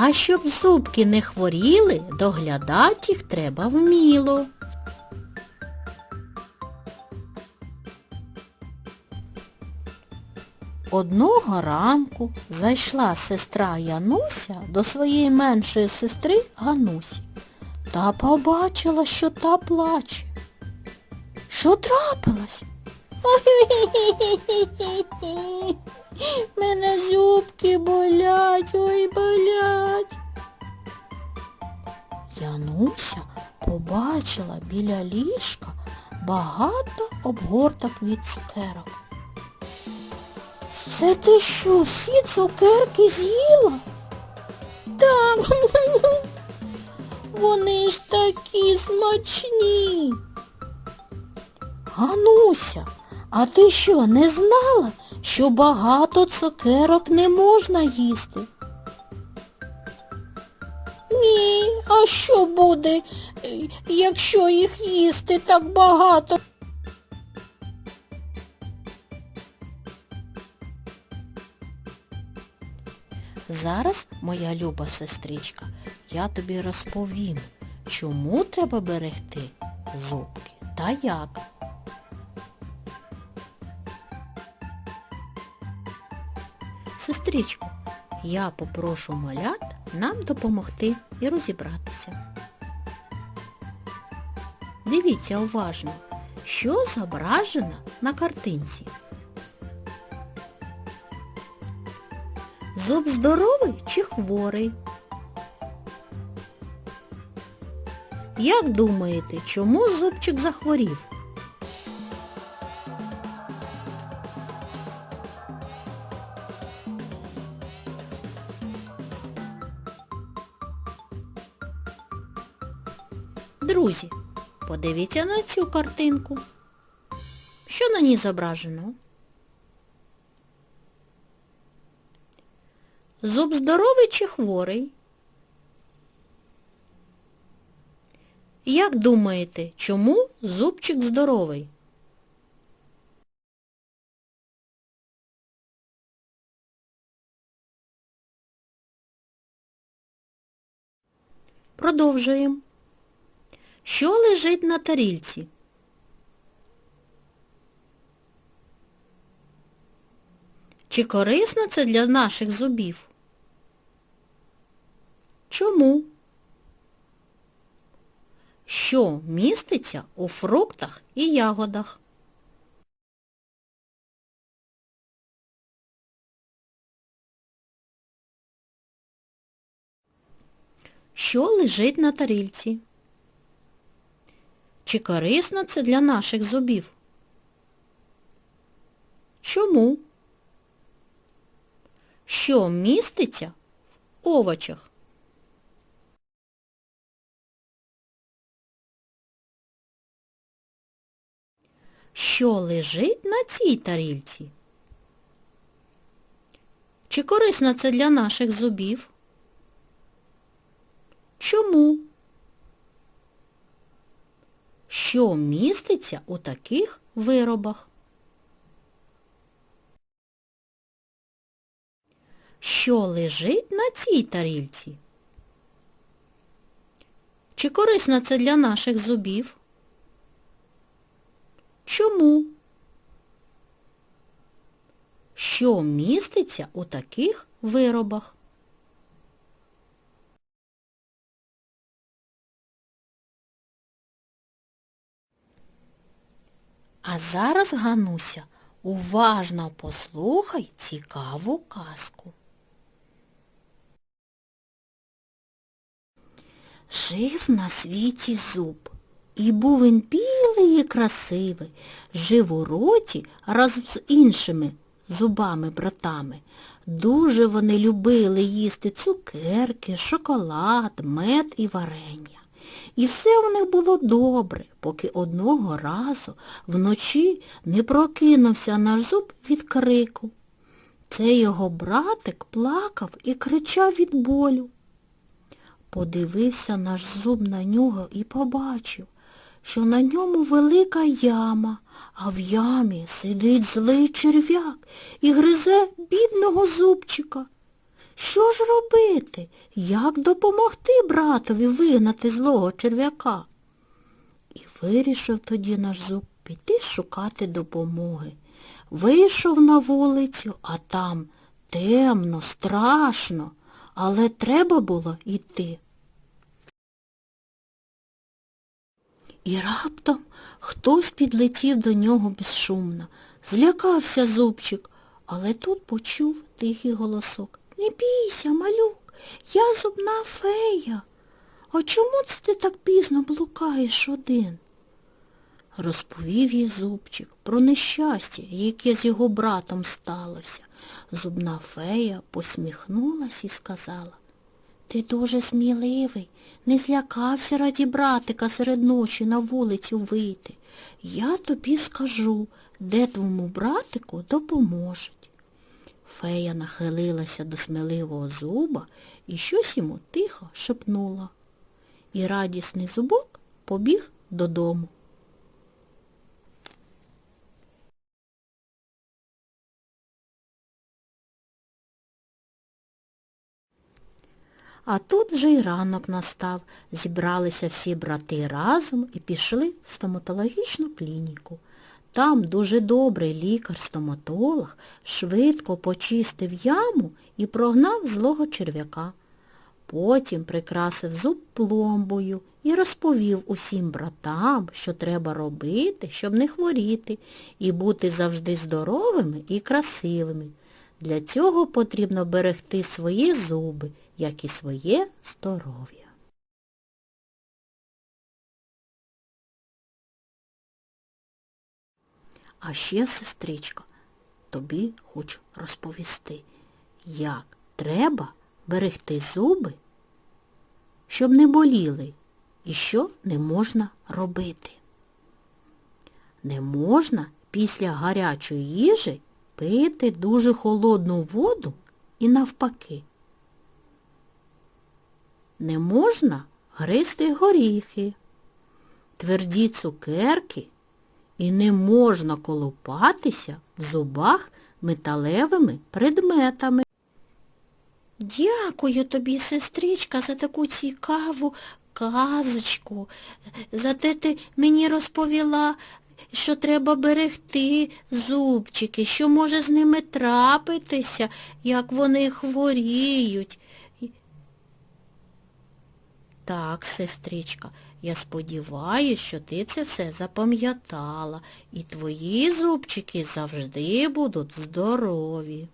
А щоб зубки не хворіли, доглядати їх треба вміло. Одного ранку зайшла сестра Януся до своєї меншої сестри Ганусі та побачила, що та плаче. Що трапилось? Мене зубки болять, ой болять. Януся побачила біля ліжка багато обгорток від цукерок. Це ти що, всі цукерки з'їла? Так, вони ж такі смачні. Гануся, а ти що, не знала, що багато цукерок не можна їсти? Ні, а що буде, е, якщо їх їсти так багато? Зараз, моя люба сестричка, я тобі розповім, чому треба берегти зубки та як. Сестричко, я попрошу малят нам допомогти і розібратися. Дивіться уважно, що зображено на картинці. Зуб здоровий чи хворий? Як думаєте, чому зубчик захворів? Друзі, подивіться на цю картинку. Що на ній зображено? Зуб здоровий чи хворий? Як думаєте, чому зубчик здоровий? Продовжуємо. Що лежить на тарільці? Чи корисно це для наших зубів? Чому? Що міститься у фруктах і ягодах? Що лежить на тарільці? Чи корисно це для наших зубів? Чому? Що міститься в овочах? Що лежить на цій тарільці? Чи корисно це для наших зубів? Чому? Що міститься у таких виробах? Що лежить на цій тарільці? Чи корисно це для наших зубів? Чому? Що міститься у таких виробах? Зараз, Гануся, уважно послухай цікаву казку. Жив на світі зуб, і був він білий і красивий, жив у роті разом з іншими зубами-братами. Дуже вони любили їсти цукерки, шоколад, мед і варення. І все в них було добре, поки одного разу вночі не прокинувся наш зуб від крику. Це його братик плакав і кричав від болю. Подивився наш зуб на нього і побачив, що на ньому велика яма, а в ямі сидить злий черв'як і гризе бідного зубчика. Що ж робити? Як допомогти братові вигнати злого черв'яка? І вирішив тоді наш зуб піти шукати допомоги. Вийшов на вулицю, а там темно, страшно, але треба було йти. І раптом хтось підлетів до нього безшумно. Злякався зубчик, але тут почув тихий голосок. Не бійся, малюк, я зубна фея. А чому це ти так пізно блукаєш один? Розповів їй зубчик про нещастя, яке з його братом сталося. Зубна фея посміхнулась і сказала, ти дуже сміливий, не злякався раді братика серед ночі на вулицю вийти. Я тобі скажу, де твому братику допоможуть. Фея нахилилася до сміливого зуба і щось йому тихо шепнула. І радісний зубок побіг додому. А тут вже й ранок настав, зібралися всі брати разом і пішли в стоматологічну клініку. Там дуже добрий лікар-стоматолог швидко почистив яму і прогнав злого черв'яка. Потім прикрасив зуб пломбою і розповів усім братам, що треба робити, щоб не хворіти і бути завжди здоровими і красивими. Для цього потрібно берегти свої зуби, як і своє здоров'я. А ще, сестричко, тобі хочу розповісти, як треба берегти зуби, щоб не боліли, і що не можна робити. Не можна після гарячої їжі пити дуже холодну воду і навпаки. Не можна гризти горіхи, тверді цукерки і не можна колупатися в зубах металевими предметами. Дякую тобі, сестричка, за таку цікаву казочку. Зате ти мені розповіла, що треба берегти зубчики, що може з ними трапитися, як вони хворіють. Так, сестричка, я сподіваюся, що ти це все запам'ятала, і твої зубчики завжди будуть здорові.